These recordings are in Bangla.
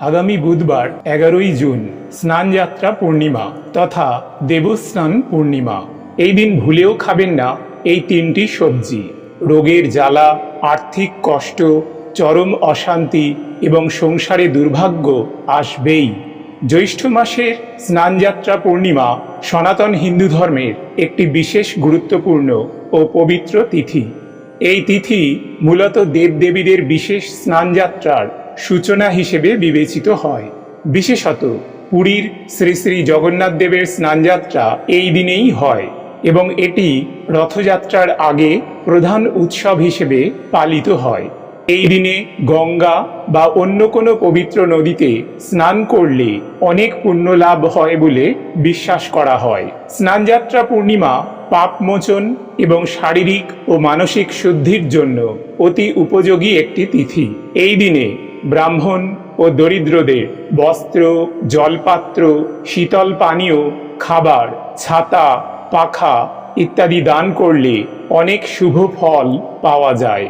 আগামী বুধবার এগারোই জুন স্নানযাত্রা পূর্ণিমা তথা দেবস্নান পূর্ণিমা। এই দিন ভুলেও খাবেন না এই তিনটি সবজি। রোগের জ্বালা, আর্থিক কষ্ট, চরম অশান্তি এবং সংসারে দুর্ভাগ্য আসবেই। জ্যৈষ্ঠ মাসের স্নানযাত্রা পূর্ণিমা সনাতন হিন্দু ধর্মের একটি বিশেষ গুরুত্বপূর্ণ ও পবিত্র তিথি। এই তিথি মূলত দেবদেবীদের বিশেষ স্নানযাত্রার সূচনা হিসেবে বিবেচিত হয়। বিশেষত পুরীর শ্রী শ্রী জগন্নাথ দেবের স্নানযাত্রা এই দিনেই হয় এবং এটি রথযাত্রার আগে প্রধান উৎসব হিসেবে পালিত হয়। এই দিনে গঙ্গা বা অন্য কোনো পবিত্র নদীতে স্নান করলে অনেক পুণ্য লাভ হয় বলে বিশ্বাস করা হয়। স্নানযাত্রা পূর্ণিমা পাপমোচন এবং শারীরিক ও মানসিক শুদ্ধির জন্য অতি উপযোগী একটি তিথি। এই দিনে ব্রাহ্মণ ও দরিদ্রদের বস্ত্র, জলপাত্র, শীতল পানীয়, খাবার, ছাতা, পাখা ইত্যাদি দান করলে অনেক শুভ ফল পাওয়া যায়।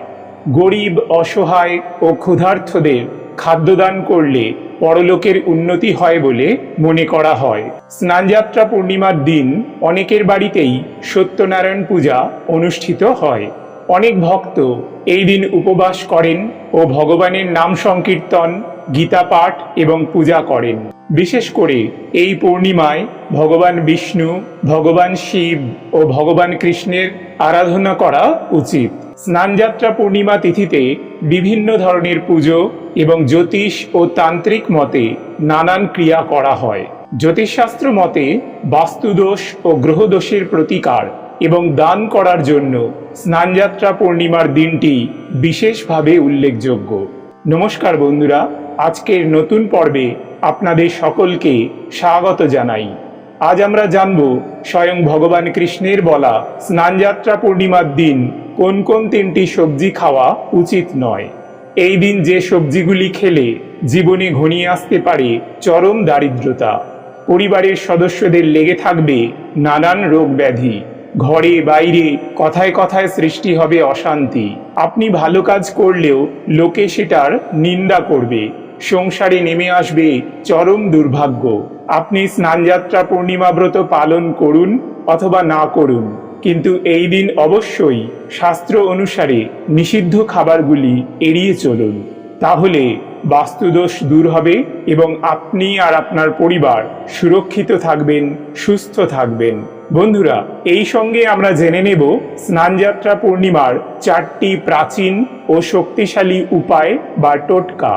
গরিব, অসহায় ও ক্ষুধার্থদের খাদ্যদান করলে পরলোকের উন্নতি হয় বলে মনে করা হয়। স্নানযাত্রা পূর্ণিমার দিন অনেকের বাড়িতেই সত্যনারায়ণ পূজা অনুষ্ঠিত হয়। অনেক ভক্ত এই দিন উপবাস করেন ও ভগবানের নাম সংকীর্তন, গীতা পাঠ এবং পূজা করেন। বিশেষ করে এই পূর্ণিমায় ভগবান বিষ্ণু, ভগবান শিব ও ভগবান কৃষ্ণের আরাধনা করা উচিত। স্নানযাত্রা পূর্ণিমা তিথিতে বিভিন্ন ধরনের পুজো এবং জ্যোতিষ ও তান্ত্রিক মতে নানান ক্রিয়া করা হয়। জ্যোতিষশাস্ত্র মতে বাস্তুদোষ ও গ্রহদোষের প্রতিকার এবং দান করার জন্য স্নানযাত্রা পূর্ণিমার দিনটি বিশেষভাবে উল্লেখযোগ্য। নমস্কার বন্ধুরা, আজকের নতুন পর্বে আপনাদের সকলকে স্বাগত জানাই। আজ আমরা জানব স্বয়ং ভগবান কৃষ্ণের বলা স্নানযাত্রা পূর্ণিমার দিন কোন কোন তিনটি সবজি খাওয়া উচিত নয়। এই দিন যে সবজিগুলি খেলে জীবনে ঘনিয়ে আসতে পারে চরম দারিদ্রতা। পরিবারের সদস্যদের লেগে থাকবে নানান রোগ ব্যাধি ঘরে, বাইরে, কথায় কথায় সৃষ্টি হবে অশান্তি। আপনি ভালো কাজ করলেও লোকে সেটার নিন্দা করবে। সংসারে নেমে আসবে চরম দুর্ভাগ্য। আপনি স্নানযাত্রা পূর্ণিমা ব্রত পালন করুন অথবা না করুন। কিন্তু এই দিন অবশ্যই শাস্ত্র অনুসারে নিষিদ্ধ খাবারগুলি এড়িয়ে চলুন। তাহলে বাস্তুদোষ দূর হবে এবং আপনি আর আপনার পরিবার সুরক্ষিত থাকবেন, সুস্থ থাকবেন। বন্ধুরা, এই সঙ্গে আমরা জেনে নেব স্নানযাত্রা পূর্ণিমার চারটি প্রাচীন ও শক্তিশালী উপায় বা টোটকা,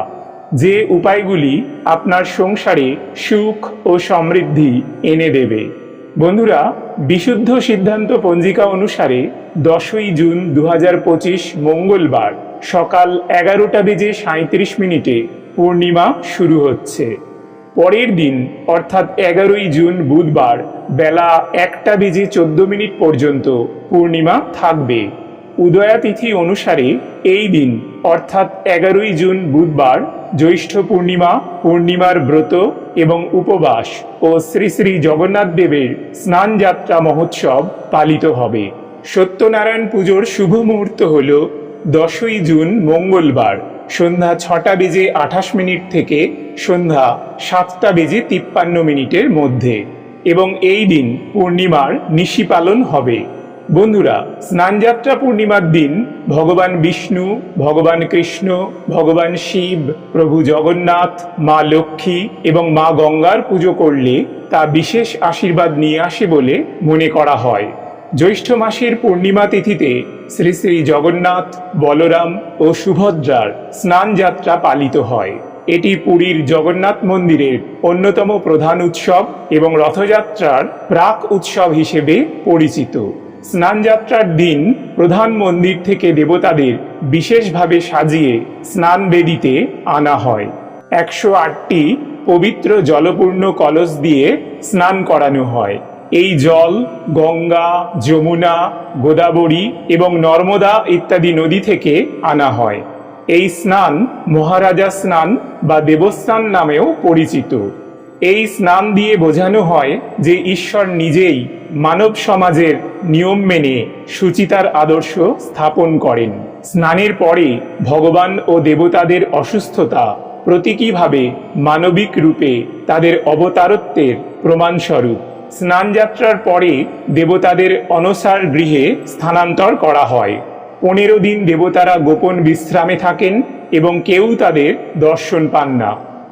যে উপায়গুলি আপনার সংসারে সুখ ও সমৃদ্ধি এনে দেবে। বন্ধুরা, বিশুদ্ধ সিদ্ধান্ত পঞ্জিকা অনুসারে দশই জুন দু হাজার পঁচিশ মঙ্গলবার সকাল এগারোটা বেজে সাঁত্রিশ মিনিটে পূর্ণিমা শুরু হচ্ছে। পরের দিন, অর্থাৎ এগারোই জুন বুধবার, বেলা একটা বেজে চোদ্দ মিনিট পর্যন্ত পূর্ণিমা থাকবে। উদয়া তিথি অনুসারে এই দিন, অর্থাৎ এগারোই জুন বুধবার, জ্যৈষ্ঠ পূর্ণিমা, পূর্ণিমার ব্রত এবং উপবাস ও শ্রী শ্রী জগন্নাথ দেবের স্নান যাত্রা মহোৎসব পালিত হবে। সত্যনারায়ণ পুজোর শুভ মুহূর্ত হল দশই জুন মঙ্গলবার, সন্ধ্যা ছটা বেজে আঠাশ মিনিট থেকে সন্ধ্যা সাতটা বেজে তিপ্পান্ন মিনিটের মধ্যে এবং এই দিন পূর্ণিমার নিশি পালন হবে। বন্ধুরা, স্নানযাত্রা পূর্ণিমার দিন ভগবান বিষ্ণু, ভগবান কৃষ্ণ, ভগবান শিব, প্রভু জগন্নাথ, মা লক্ষ্মী এবং মা গঙ্গার পুজো করলে তা বিশেষ আশীর্বাদ নিয়ে আসে বলে মনে করা হয়। জ্যৈষ্ঠ মাসের পূর্ণিমা তিথিতে শ্রী শ্রী জগন্নাথ, বলরাম ও সুভদ্রার স্নান যাত্রা পালিত হয়। এটি পুরীর জগন্নাথ মন্দিরের অন্যতম প্রধান উৎসব এবং রথযাত্রার প্রাক উৎসব হিসেবে পরিচিত। স্নানযাত্রার দিন প্রধান মন্দির থেকে দেবতাদের বিশেষভাবে সাজিয়ে স্নান বেদিতে আনা হয়। একশো আটটি পবিত্র জলপূর্ণ কলস দিয়ে স্নান করানো হয়। এই জল, গঙ্গা, যমুনা, গোদাবরী এবং নর্মদা ইত্যাদি নদী থেকে আনা হয়। এই স্নান মহারাজা স্নান বা দেবস্নান নামেও পরিচিত। এই স্নান দিয়ে বোঝানো হয় যে ঈশ্বর নিজেই মানব সমাজের নিয়ম মেনে সুচিতার আদর্শ স্থাপন করেন। স্নানের পরে ভগবান ও দেবতাদের অসুস্থতা প্রতীকীভাবে মানবিক রূপে তাদের অবতারত্বের প্রমাণস্বরূপ। স্নানযাত্রার পরে দেবতাদের অনসার গৃহে স্থানান্তর করা হয়। পনেরো দিন দেবতারা গোপন বিশ্রামে থাকেন এবং কেউ তাদের দর্শন পান না।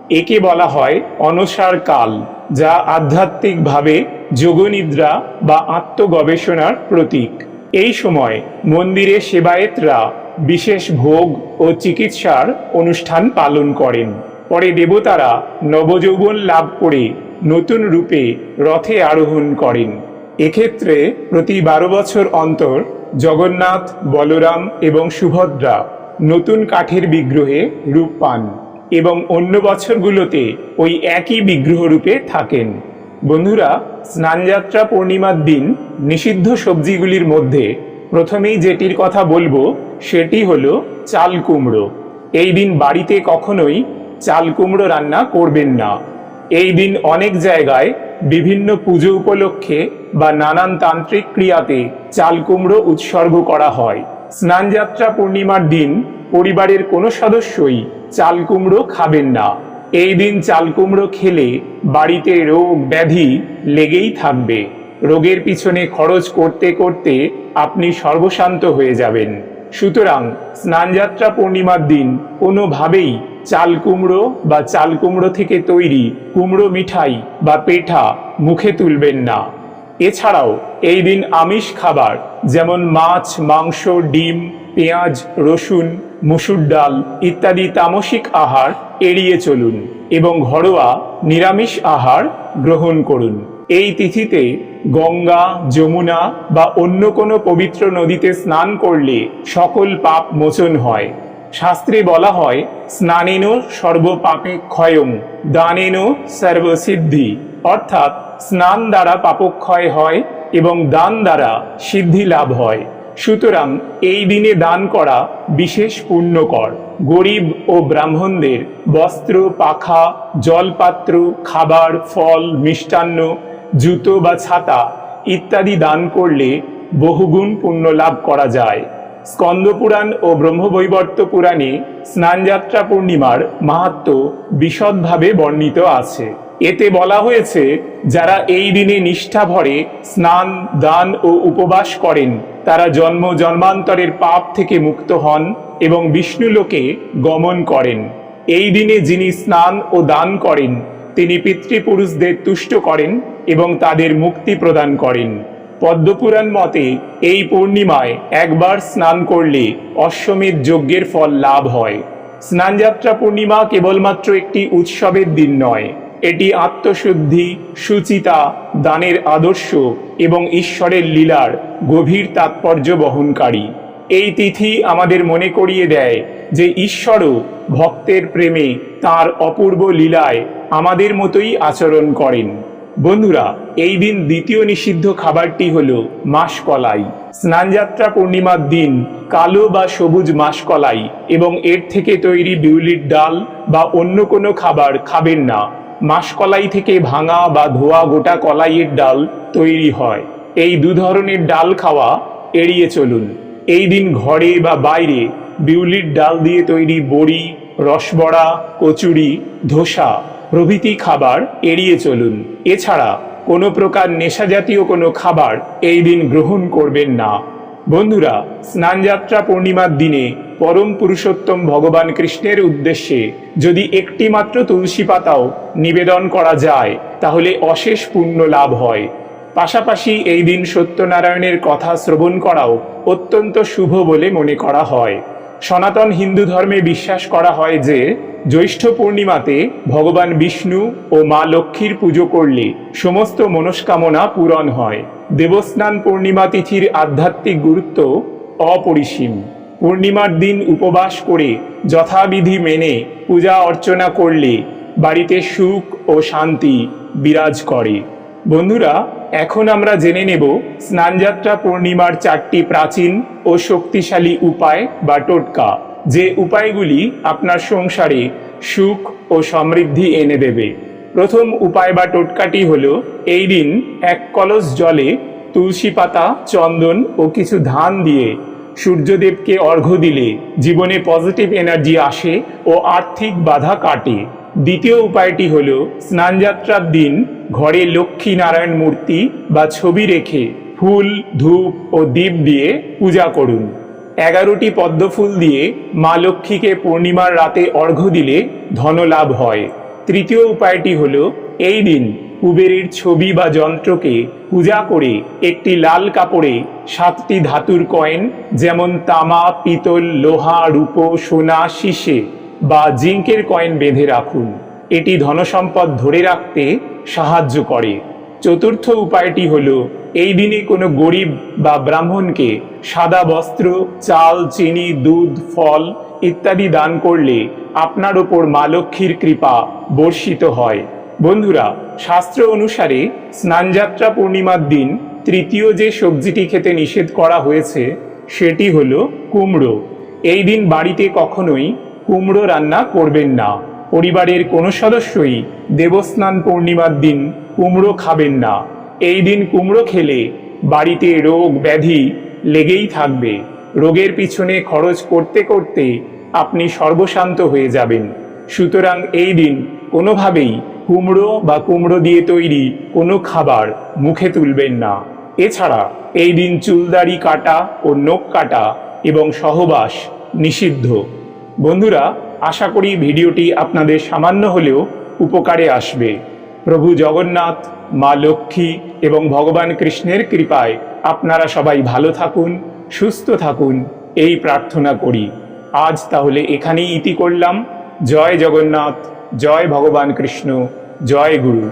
একে বলা হয় অনসার কাল, যা আধ্যাত্মিকভাবে যোগনিদ্রা বা আত্মগবেষণার প্রতীক। এই সময় মন্দিরে সেবায়েতরা বিশেষ ভোগ ও চিকিৎসার অনুষ্ঠান পালন করেন। পরে দেবতারা নবযৌবন লাভ করে নতুন রূপে রথে আরোহণ করেন। এক্ষেত্রে প্রতি বারো বছর অন্তর জগন্নাথ, বলরাম এবং সুভদ্রা নতুন কাঠের বিগ্রহে রূপ পান এবং অন্য বছরগুলোতে ওই একই বিগ্রহ রূপে থাকেন। বন্ধুরা, স্নানযাত্রা পূর্ণিমার দিন নিষিদ্ধ সবজিগুলির মধ্যে প্রথমেই যেটির কথা বলব, সেটি হলো চাল কুমড়ো। এই দিন বাড়িতে কখনোই চাল কুমড়ো রান্না করবেন না। এই দিন অনেক জায়গায় বিভিন্ন পুজো উপলক্ষে বা নানান তান্ত্রিক ক্রিয়াতে চাল কুমড়ো উৎসর্গ করা হয়। স্নানযাত্রা পূর্ণিমার দিন পরিবারের কোনো সদস্যই চাল কুমড়ো খাবেন না। এই দিন চাল কুমড়ো খেলে বাড়িতে রোগ ব্যাধি লেগেই থাকবে। রোগের পিছনে খরচ করতে করতে আপনি সর্বশান্ত হয়ে যাবেন। সুতরাং স্নানযাত্রা পূর্ণিমার দিন কোনোভাবেই চাল কুমড়ো বা চাল কুমড়ো থেকে তৈরি কুমড়ো মিঠাই বা পেঠা মুখে তুলবেন না। এছাড়াও এই দিন আমিষ খাবার যেমন মাছ, মাংস, ডিম, পেঁয়াজ, রসুন, মুসুর ডাল ইত্যাদি তামসিক আহার এড়িয়ে চলুন এবং ঘরোয়া নিরামিষ আহার গ্রহণ করুন। এই তিথিতে গঙ্গা, যমুনা বা অন্য কোনো পবিত্র নদীতে স্নান করলে সকল পাপ মোচন হয়। শাস্ত্রে বলা হয়, স্নানেন সর্বপাপে ক্ষয়ং, দানেন সর্বসিদ্ধি। অর্থাৎ স্নান দ্বারা পাপক্ষয় হয় এবং দান দ্বারা সিদ্ধি লাভ হয়। সুতরাং এই দিনে দান করা বিশেষ পুণ্যকর। গরিব ও ব্রাহ্মণদের বস্ত্র, পাখা, জলপাত্র, খাবার, ফল, মিষ্টান্ন জুতো বা ছাতা ইত্যাদি দান করলে বহুগুণ পুণ্য লাভ করা যায়। স্কন্দপুরাণ ও ব্রহ্মবৈবর্ত পুরাণে স্নানযাত্রা পূর্ণিমার মাহাত্ম বিশদভাবে বর্ণিত আছে। এতে বলা হয়েছে, যারা এই দিনে নিষ্ঠা ভরে স্নান, দান ও উপবাস করেন, তারা জন্ম জন্মান্তরের পাপ থেকে মুক্ত হন এবং বিষ্ণুলোকে গমন করেন। এই দিনে যিনি স্নান ও দান করেন তিনি পিতৃপুরুষদের তুষ্ট করেন এবং তাদের মুক্তি প্রদান করেন। পদ্মপুরাণ মতে, এই পূর্ণিমায় একবার স্নান করলে অশ্বমেধ যজ্ঞের ফল লাভ হয়। স্নানযাত্রা পূর্ণিমা কেবলমাত্র একটি উৎসবের দিন নয়, এটি আত্মশুদ্ধি, সুচিতা, দানের আদর্শ এবং ঈশ্বরের লীলার গভীর তাৎপর্য বহনকারী। এই তিথি আমাদের মনে করিয়ে দেয় যে ঈশ্বরও ভক্তের প্রেমে তার অপূর্ব লীলায় আমাদের মতোই আচরণ করেন। বন্ধুরা, এই দিন দ্বিতীয় নিষিদ্ধ খাবারটি হল মাসকলাই। স্নানযাত্রা পূর্ণিমার দিন কালো বা সবুজ মাসকলাই এবং এর থেকে তৈরি বিউলির ডাল বা অন্য কোনো খাবার খাবেন না। মাসকলাই থেকে ভাঙা বা ধোয়া গোটা কলাইয়ের ডাল তৈরি হয়। এই দু ধরনের ডাল খাওয়া এড়িয়ে চলুন। এই দিন ঘরে বা বাইরে বিউলির ডাল দিয়ে তৈরি বড়ি, রসবড়া, কচুরি, ধোসা প্রভৃতি খাবার এড়িয়ে চলুন। এছাড়া কোনো প্রকার নেশাজাতীয় কোনো খাবার এই দিন গ্রহণ করবেন না। বন্ধুরা, স্নানযাত্রা পূর্ণিমার দিনে পরম পুরুষোত্তম ভগবান কৃষ্ণের উদ্দেশ্যে যদি একটি মাত্র তুলসী পাতাও নিবেদন করা যায়, তাহলে অশেষ পুণ্য লাভ হয়। পাশাপাশি এই দিন সত্যনারায়ণের কথা শ্রবণ করাও অত্যন্ত শুভ বলে মনে করা হয়। সনাতন হিন্দু ধর্মে বিশ্বাস করা হয় যে, জ্যৈষ্ঠ পূর্ণিমাতে ভগবান বিষ্ণু ও মা লক্ষ্মীর পুজো করলে সমস্ত মনস্কামনা পূরণ হয়। দেবস্নান পূর্ণিমা তিথির আধ্যাত্মিক গুরুত্ব অপরিসীম। পূর্ণিমার দিন উপবাস করে যথাবিধি মেনে পূজা অর্চনা করলে বাড়িতে সুখ ও শান্তি বিরাজ করে। বন্ধুরা, এখন আমরা জেনে নেব স্নানযাত্রা পূর্ণিমার চারটি প্রাচীন ও শক্তিশালী উপায় বা টোটকা, যে উপায়গুলি আপনার সংসারে সুখ ও সমৃদ্ধি এনে দেবে। প্রথম উপায় বা টোটকাটি হল, এই দিন এক কলস জলে তুলসী পাতা, চন্দন ও কিছু ধান দিয়ে সূর্যদেবকে অর্ঘ্য দিলে জীবনে পজিটিভ এনার্জি আসে ও আর্থিক বাধা কাটে। দ্বিতীয় উপায়টি হল স্নানযাত্রার দিন ঘরে লক্ষ্মী নারায়ণ মূর্তি বা ছবি রেখে ফুল, ধূপ ও দীপ দিয়ে পূজা করুন। এগারোটি পদ্মফুল দিয়ে মা লক্ষ্মীকে পূর্ণিমার রাতে অর্ঘ্য দিলে ধনলাভ হয়। তৃতীয় উপায়টি হল এই দিন কুবেরের ছবি বা যন্ত্রকে পূজা করে একটি লাল কাপড়ে সাতটি ধাতুর কয়েন যেমন তামা, পিতল, লোহা, রূপো, সোনা, শীষে বা জিঙ্কের কয়েন বেঁধে রাখুন। এটি ধনসম্পদ ধরে রাখতে সাহায্য করে। চতুর্থ উপায়টি হল, এই দিনে কোনো গরিব বা ব্রাহ্মণকে সাদা বস্ত্র, চাল, চিনি, দুধ, ফল ইত্যাদি দান করলে আপনার ওপর মা লক্ষ্মীর কৃপা বর্ষিত হয়। বন্ধুরা, শাস্ত্র অনুসারে স্নানযাত্রা পূর্ণিমার দিন তৃতীয় যে সবজিটি খেতে নিষেধ করা হয়েছে, সেটি হলো কুমড়ো। এই দিন বাড়িতে কখনোই কুমড়ো রান্না করবেন না। পরিবারের কোনো সদস্যই দেবস্নান পূর্ণিমার দিন কুমড়ো খাবেন না। এই দিন কুমড়ো খেলে বাড়িতে রোগ ব্যাধি লেগেই থাকবে। রোগের পিছনে খরচ করতে করতে আপনি সর্বশান্ত হয়ে যাবেন। সুতরাং এই দিন কোনোভাবেই কুমড়ো বা কুমড়ো দিয়ে তৈরি কোনো খাবার মুখে তুলবেন না। এছাড়া এই দিন চুলদাড়ি কাটা ও নখ কাটা এবং সহবাস নিষিদ্ধ। বন্ধুরা, আশা করি ভিডিওটি আপনাদের সামান্য হলেও উপকারে আসবে। প্রভু জগন্নাথ, মা লক্ষ্মী এবং ভগবান কৃষ্ণের কৃপায় আপনারা সবাই ভালো থাকুন, সুস্থ থাকুন, এই প্রার্থনা করি। আজ তাহলে এখানেই ইতি করলাম। জয় জগন্নাথ, জয় ভগবান কৃষ্ণ, জয় গুরু।